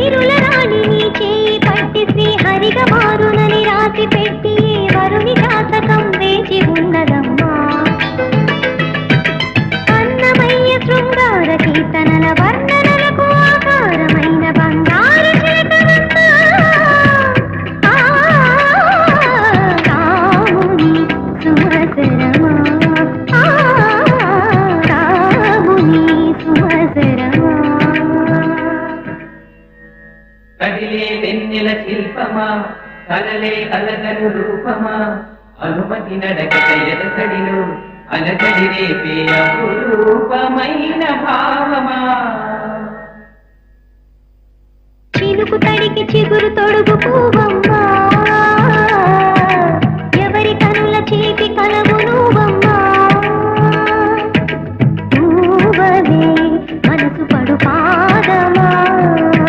వీరుల రాణి నీ చేయి పట్టి శ్రీహరిగా మారునని రాసి పెట్టి వరుని జాతకం వేచి ఉన్నదమ్మా అన్నమయ్య శృంగార కీర్తనల వర్ణనలకు ఆకారమైన బంగారు చిలకనమ్మా. రాముని సుమసరమా కదిలే వెన్నెల శిల్పమా? కలలే అలగను రూపమా? అనుమతి నడక ఎదసడిలో అలగడి రేపే అపురూపమైన భావమా? చినుకు తడికి చిగురు తొడుగు